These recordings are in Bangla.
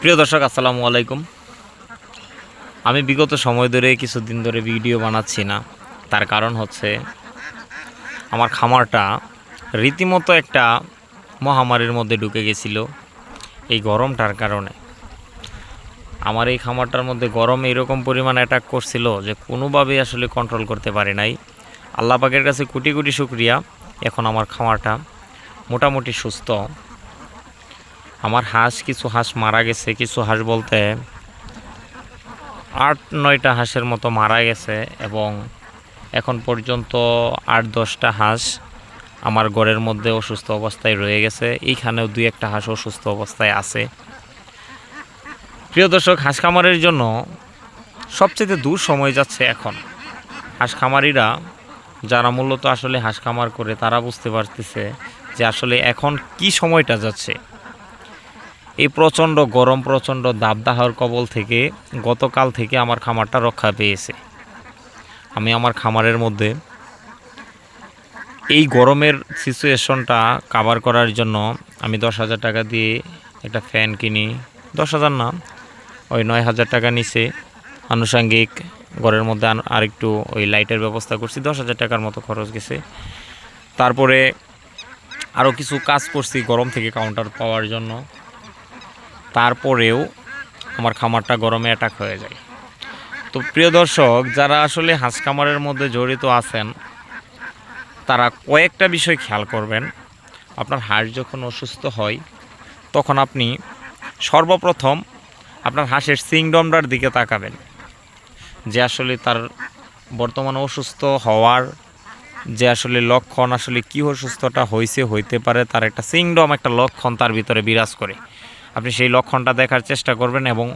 প্রিয় দর্শক, আসসালামু আলাইকুম। আমি বিগত সময় ধরে কিছুদিন ধরে ভিডিও বানাচ্ছি না। তার কারণ হচ্ছে আমার খামারটা রীতিমতো একটা মহামারীর মধ্যে ঢুকে গেছিল এই গরমটার কারণে। আমার এই খামারটার মধ্যে গরম এরকম পরিমাণ অ্যাটাক করছিল যে কোনোভাবেই আসলে কন্ট্রোল করতে পারি নাই। আল্লাহ পাকের কাছে কোটি কোটি শুক্রিয়া। এখন আমার খামারটা মোটামুটি সুস্থ। আমার হাঁস, কিছু হাঁস মারা গেছে, কিছু হাঁস বলতে আট, নয়টা হাঁসের মতো মারা গেছে এবং এখন পর্যন্ত আট, দশটা হাঁস আমার ঘরের মধ্যে অসুস্থ অবস্থায় রয়ে গেছে। এইখানেও দুই একটা হাঁস অসুস্থ অবস্থায় আছে। প্রিয় দর্শক, হাঁস খামারের জন্য সবচেয়ে দূর সময় যাচ্ছে এখন। হাঁস খামারিরা, যারা মূলত আসলে হাঁস খামার করে, তারা বুঝতে পারতেছে যে আসলে এখন কি সময়টা যাচ্ছে। এই প্রচণ্ড গরম, প্রচণ্ড দাবদাহর কবল থেকে গতকাল থেকে আমার খামারটা রক্ষা পেয়েছে। আমি আমার খামারের মধ্যে এই গরমের সিচুয়েশনটা কাভার করার জন্য আমি দশ হাজার টাকা দিয়ে একটা ফ্যান কিনি। দশ হাজার না, ওই নয় হাজার টাকা নিচে আনুষঙ্গিক ঘরের মধ্যে আন- আরেকটু ওই লাইটের ব্যবস্থা করছি। দশ হাজার টাকার মতো খরচ গেছে। তারপরে আরও কিছু কাজ করছি গরম থেকে কাউন্টার পাওয়ার জন্য। তারপরেও আমার খামারটা গরমে অ্যাটাক হয়ে যায়। তো প্রিয় দর্শক, যারা আসলে হাঁস খামারের মধ্যে জড়িত আছেন, তারা কয়েকটা বিষয় খেয়াল করবেন। আপনার হাঁস যখন অসুস্থ হয়, তখন আপনি সর্বপ্রথম আপনার হাঁসের সিংডমটার দিকে তাকাবেন। যে আসলে তার বর্তমানে অসুস্থ হওয়ার যে আসলে লক্ষণ, আসলে কী অসুস্থতা হয়েছে হইতে পারে, তার একটা সিংডম, একটা লক্ষণ তার ভিতরে বিরাজ করে। আপনি সেই লক্ষণটা দেখার চেষ্টা করবেন এবং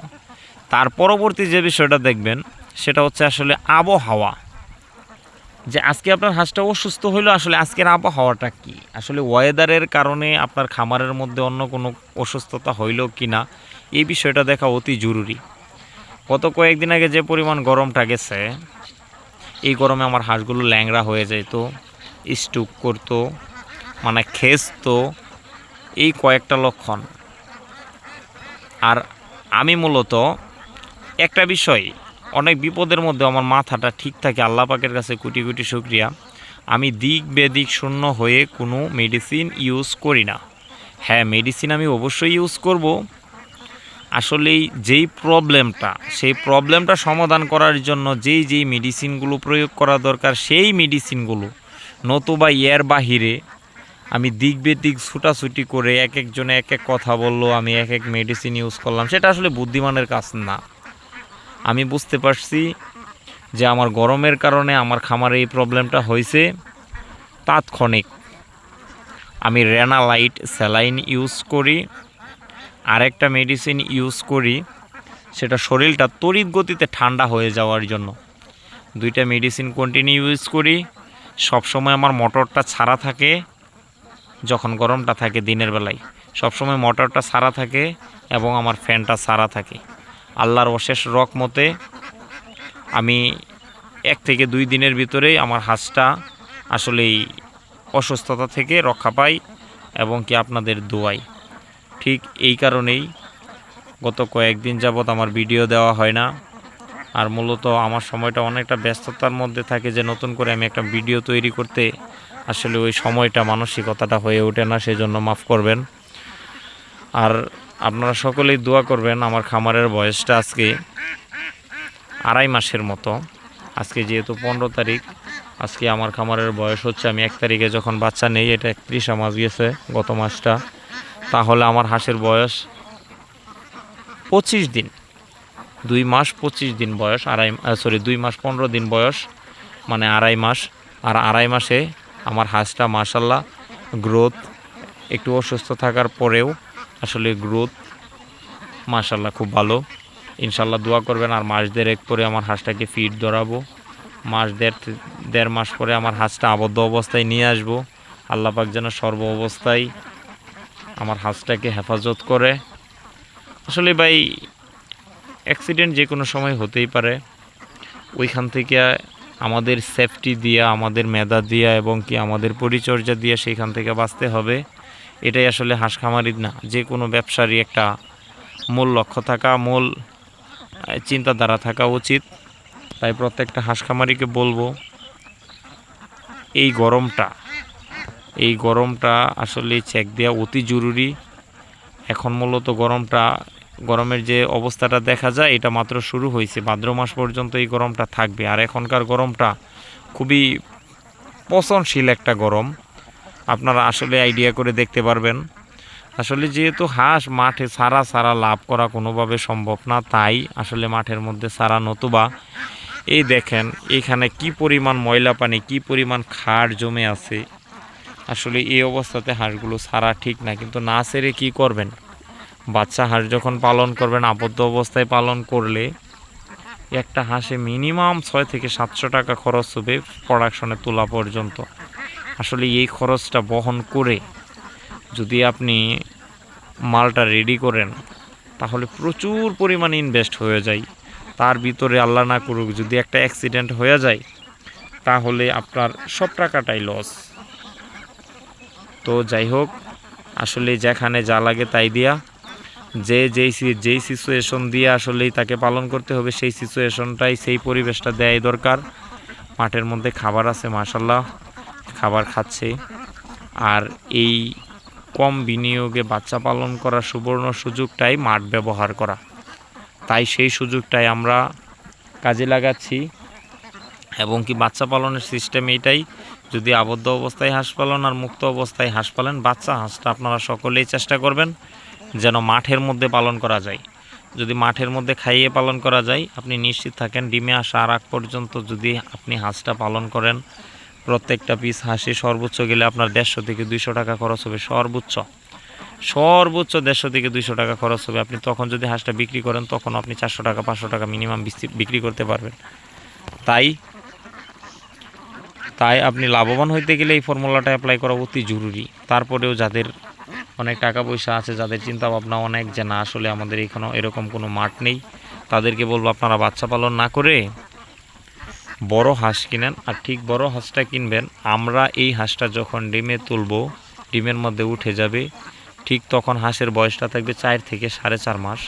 তার পরবর্তী যে বিষয়টা দেখবেন, সেটা হচ্ছে আসলে আবহাওয়া। যে আজকে আপনার হাঁসটা অসুস্থ হইল, আসলে আজকের আবহাওয়াটা কি? আসলে ওয়েদারের কারণে আপনার খামারের মধ্যে অন্য কোনো অসুস্থতা হইল কি না এই বিষয়টা দেখা অতি জরুরি। গত কয়েকদিন আগে যে পরিমাণ গরমটা গেছে, এই গরমে আমার হাঁসগুলো ল্যাংড়া হয়ে যেত স্টুক করতো মানে খেসতো, এই কয়েকটা লক্ষণ। আর আমি মূলত একটা বিষয়, অনেক বিপদের মধ্যে আমার মাথাটা ঠিক থাকে আল্লাহ পাকের কাছে কোটি কোটি শুক্রিয়া। আমি দিক বেদিক শূন্য হয়ে কোনো মেডিসিন ইউজ করি না। হ্যাঁ মেডিসিন আমি অবশ্যই ইউজ করব। আসলেই যেই প্রবলেমটা সেই প্রবলেমটা সমাধান করার জন্য যেই যেই মেডিসিনগুলো প্রয়োগ করা দরকার, সেই মেডিসিনগুলো নতুবা এর বাহিরে আমি দিক বেদিক ছুটাছুটি করে এক একজনে এক এক কথা বলল, আমি এক এক মেডিসিন ইউজ করলাম। সেটা আসলে বুদ্ধিমানের কাজ না। আমি বুঝতে পারছি যে আমার গরমের কারণে আমার খামারে এই প্রবলেমটা হয়েছে। তাৎক্ষণিক আমি রেনালাইট স্যালাইন ইউজ করি, আরেকটা মেডিসিন ইউজ করি, সেটা শরীরটা তড়িৎ গতিতে ঠান্ডা হয়ে যাওয়ার জন্য। দুইটা মেডিসিন কন্টিনিউ ইউজ করি, সবসময় আমার মোটরটা ছাড়া থাকে। যখন গরমটা থাকে দিনের বেলায়। সবসময় মোটরটা সারা থাকে এবং আমার ফ্যানটা সারা থাকে। আল্লাহর অশেষ রকমতে আমি এক থেকে দুই দিনের ভিতরেই আমার হাঁসটা আসলেই অসুস্থতা থেকে রক্ষা পাই এবং কি আপনাদের দোয়াই। ঠিক এই কারণেই গত কয়েকদিন যাবৎ আমার ভিডিও দেওয়া হয় না। আর মূলত আমার সময়টা অনেকটা ব্যস্ততার মধ্যে থাকে যে নতুন করে আমি একটা ভিডিও তৈরি করতে আসলে ওই সময়টা, মানসিকতাটা হয়ে ওঠে না, সেজন্য মাফ করবেন। আর আপনারা সকলেই দোয়া করবেন, আমার খামারের বয়সটা আজকে আড়াই মাসের মতো। আজকে যেহেতু পনেরো তারিখ, আজকে আমার খামারের বয়স হচ্ছে, আমি এক তারিখে যখন বাচ্চা নেই, এটা একত্রিশে মাস গেছে গত মাসটা। তাহলে আমার হাঁসের বয়স পঁচিশ দিন। দুই মাস পঁচিশ দিন বয়স, আড়াই সরি দুই মাস পনেরো দিন বয়স মানে আড়াই মাস। আর আড়াই মাসে আমার হাঁসটা মাসাল্লাহ গ্রোথ একটু অসুস্থ থাকার পরেও আসলে গ্রোথ মাশাল্লাহ খুব ভালো। ইনশাল্লাহ দোয়া করবেন, আর মাস দেড়েক পরে আমার হাঁসটাকে ফিট ধরাবো। মাস দেড় দেড় মাস পরে আমার হাঁসটা আবদ্ধ অবস্থায় নিয়ে আসব। আল্লাহ পাক যেন সর্ব অবস্থায় আমার হাঁসটাকে হেফাজত করে। আসলে ভাই অ্যাক্সিডেন্ট যে কোনো সময় হতেই পারে। ওইখান থেকে আমাদের সেফটি দিয়া, আমাদের মেধা দিয়া এবং কি আমাদের পরিচর্যা দিয়া সেইখান থেকে বাঁচতে হবে। এটাই আসলে হাঁস খামারি না, যে কোনো ব্যবসারই একটা মূল লক্ষ্য থাকা, মূল চিন্তাধারা থাকা উচিত। তাই প্রত্যেকটা হাঁস খামারিকে বলব, এই গরমটা এই গরমটা আসলে চেক দেওয়া অতি জরুরি। এখন মূলত গরমটা গরমের যে অবস্থাটা দেখা যায়, এটা মাত্র শুরু হয়েছে। ভাদ্র মাস পর্যন্ত এই গরমটা থাকবে। আর এখনকার গরমটা খুবই পচনশীল একটা গরম। আপনারা আসলে আইডিয়া করে দেখতে পারবেন। আসলে যেহেতু হাঁস মাঠে সারা সারা লাভ করা কোনোভাবে সম্ভব না, তাই আসলে মাঠের মধ্যে সারা নতুবা এই দেখেন, এখানে কি পরিমাণ ময়লা পানি, কি পরিমাণ খাড় জমে আছে। আসলে এই অবস্থাতে হাঁসগুলো সারা ঠিক না, কিন্তু না সেরে কী করবেন? বাচ্চা হাঁস যখন পালন করবেন, আবদ্ধ অবস্থায় পালন করলে একটা হাঁসে মিনিমাম ছয় থেকে সাতশো টাকা খরচ হবে প্রোডাকশনে তোলা পর্যন্ত। আসলে এই খরচটা বহন করে যদি আপনি মালটা রেডি করেন, তাহলে প্রচুর পরিমাণ ইনভেস্ট হয়ে যায়। তার ভিতরে আল্লাহ না করুক, যদি একটা অ্যাক্সিডেন্ট হয়ে যায়, তাহলে আপনার সব টাকাটাই লস। তো যাই হোক, আসলে যেখানে যা লাগে তাই দিয়া যে যেই যেই সিচুয়েশন দিয়ে আসলেই তাকে পালন করতে হবে, সেই সিচুয়েশনটাই সেই পরিবেশটা দেয় দরকার। মাঠের মধ্যে খাবার আছে মাসাল্লাহ খাবার খাচ্ছে। আর এই কম বিনিয়োগে বাচ্চা পালন করার সুবর্ণ সুযোগটাই মাঠ ব্যবহার করা। তাই সেই সুযোগটাই আমরা কাজে লাগাচ্ছি। এবং কি বাচ্চা পালনের সিস্টেম এটাই যদি আবদ্ধ অবস্থায় হাঁস পালন আর মুক্ত অবস্থায় হাঁস পালন, বাচ্চা হাঁসটা আপনারা সকলেই চেষ্টা করবেন। যেন মাঠের মধ্যে পালন করা যায়। যদি মাঠের মধ্যে খাইয়ে পালন করা যায়, আপনি নিশ্চিত থাকেন ডিমে আসার আগ পর্যন্ত যদি আপনি হাঁসটা পালন করেন, প্রত্যেকটা পিস হাঁসি সর্বোচ্চ গেলে আপনার দেড়শো থেকে দুইশো টাকা খরচ হবে, সর্বোচ্চ। সর্বোচ্চ দেড়শো থেকে দুইশো টাকা খরচ হবে। আপনি তখন যদি হাঁসটা বিক্রি করেন, তখন আপনি চারশো টাকা, পাঁচশো টাকা মিনিমাম বিক্রি করতে পারবেন। তাই তাই আপনি লাভবান হইতে গেলে এই ফর্মুলাটা অ্যাপ্লাই করা অতি জরুরি। তারপরেও যাদের অনেক টাকা পয়সা আছে, যাদের চিন্তা ভাবনা অনেক যে না, আসলে আমাদের এখানেও এরকম কোনো মাঠ নেই। তাদেরকে বলব আপনারা বাচ্চা পালন না করে বড় হাঁস কিনেন আর ঠিক বড় হাঁসটা কিনবেন। আমরা এই হাঁসটা যখন ডিমে তুলবো, ডিমের মধ্যে উঠে যাবে, ঠিক তখন হাঁসের বয়সটা থাকবে চার থেকে সাড়ে চার মাস।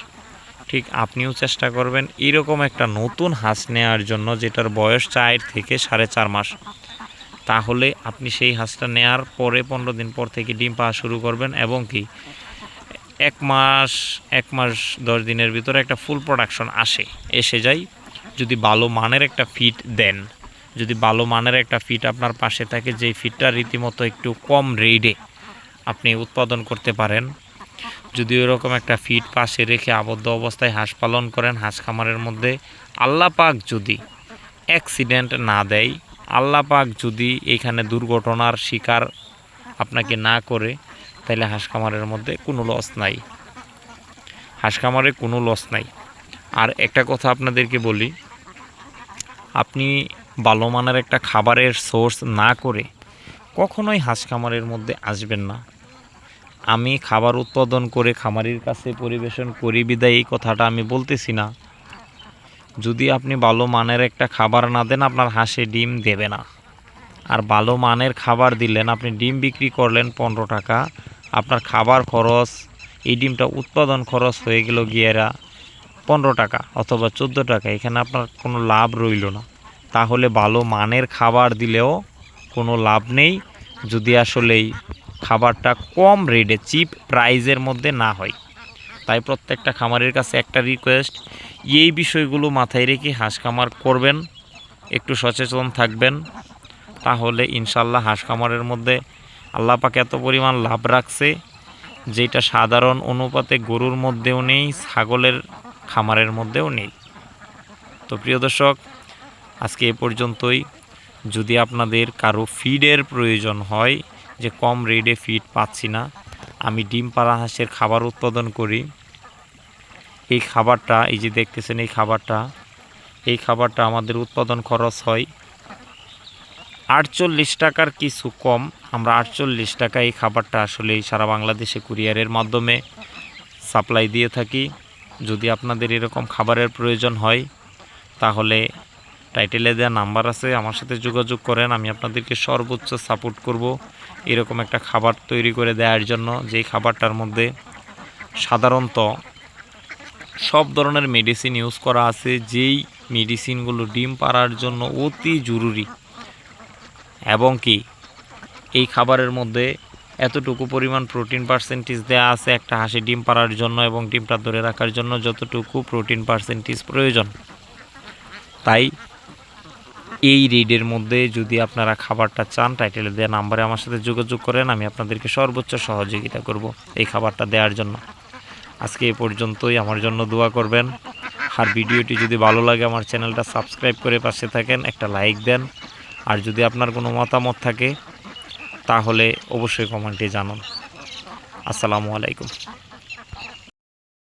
ঠিক আপনিও চেষ্টা করবেন এরকম একটা নতুন হাঁস নেওয়ার জন্য, যেটার বয়স চার থেকে সাড়ে চার মাস। তাহলে আপনি সেই হাঁসটা নেওয়ার পরে পনেরো দিন পর থেকে ডিম পাওয়া শুরু করবেন এবং কি, এক মাস এক মাস দশ দিনের ভিতরে একটা ফুল প্রোডাকশন আসে, এসে যায়। যদি ভালো মানের একটা ফিট দেন, যদি ভালো মানের একটা ফিট আপনার পাশে থাকে, যেই ফিটটা রীতিমতো একটু কম রেডে আপনি উৎপাদন করতে পারেন। যদি ওরকম একটা ফিট পাশে রেখে আবদ্ধ অবস্থায় হাঁস পালন করেন, হাঁস খামারের মধ্যে আল্লাপাক যদি অ্যাক্সিডেন্ট না দেয় আল্লাহ পাক যদি এখানে দুর্ঘটনার শিকার আপনাকে না করে, তাহলে হাঁস খামারের মধ্যে কোনো লস নাই। হাঁস খামারে কোনো লস নাই। আর একটা কথা আপনাদেরকে বলি, আপনি ভালো মানের একটা খাবারের সোর্স না করে কখনোই হাঁস খামারের মধ্যে আসবেন না। আমি খাবার উৎপাদন করে খামারির কাছে পরিবেশন করি, বিদায় এই কথাটা আমি বলতেছি না। যদি আপনি ভালো মানের একটা খাবার না দেন, আপনার হাঁসে ডিম দেবে না। আর ভালো মানের খাবার দিলেন, আপনি ডিম বিক্রি করলেন পনেরো টাকা, আপনার খাবার খরচ, এই ডিমটা উৎপাদন খরচ হয়ে গেল গিয়েরা পনেরো টাকা অথবা চোদ্দ টাকা, এখানে আপনার কোনো লাভ রইল না। তাহলে ভালো মানের খাবার দিলেও কোনো লাভ নেই, যদি আসলেই খাবারটা কম রেটে চিপ প্রাইজের মধ্যে না হয়। তাই প্রত্যেকটা খামারের কাছে একটা রিকোয়েস্ট এই বিষয়গুলো মাথায় রেখে হাঁস খামার করবেন, একটু সচেতন থাকবেন, তাহলে ইনশাল্লাহ হাঁস খামারের মধ্যে আল্লাহ পাকে এত পরিমাণ লাভ রাখছে, যেটা সাধারণ অনুপাতে গরুর মধ্যেও নেই, ছাগলের খামারের মধ্যেও নেই। তো প্রিয় দর্শক, আজকে এ পর্যন্তই। যদি আপনাদের কারও ফিডের প্রয়োজন হয়, যে কম রেডে ফিড পাচ্ছি না আমি ডিম পাড়া হাঁসের খাবার উৎপাদন করি। এই খাবারটা, এই যে দেখতেছেন এই খাবারটা এই খাবারটা আমাদের উৎপাদন খরচ হয় আটচল্লিশ টাকার কিছু কম। আমরা আটচল্লিশ টাকা এই খাবারটা আসলে সারা বাংলাদেশে কুরিয়ারের মাধ্যমে সাপ্লাই দিয়ে থাকি। যদি আপনাদের এরকম খাবারের প্রয়োজন হয়, তাহলে টাইটেলে দেওয়া নাম্বার আছে, আমার সাথে যোগাযোগ করেন, আমি আপনাদেরকে সর্বোচ্চ সাপোর্ট করব। এরকম একটা খাবার তৈরি করে দেওয়ার জন্য, যেই খাবারটার মধ্যে সাধারণত সব ধরনের মেডিসিন ইউজ করা আছে, যেই মেডিসিনগুলো ডিম পাড়ার জন্য অতি জরুরি। এবং কি, এই খাবারের মধ্যে এতটুকু পরিমাণ প্রোটিন পার্সেন্টেজ দেওয়া আছে একটা হাঁসি ডিম পাড়ার জন্য এবং ডিমটা ধরে রাখার জন্য যতটুকু প্রোটিন পার্সেন্টেজ প্রয়োজন। তাই এই রেডের মধ্যে যদি আপনারা খাবারটা চান টাইটেলে দেওয়া নাম্বারে আমার সাথে যোগাযোগ করেন, আমি আপনাদেরকে সর্বোচ্চ সহযোগিতা করব এই খাবারটা দেওয়ার জন্য। আজকে এ পর্যন্তই, আমার জন্য দোয়া করবেন। আর ভিডিওটি যদি ভালো লাগে, আমার চ্যানেলটা সাবস্ক্রাইব করে পাশে থাকেন, একটা লাইক দেন। আর যদি আপনার কোনো মতামত থাকে, তাহলে অবশ্যই কমেন্টে জানান। আসসালামু আলাইকুম।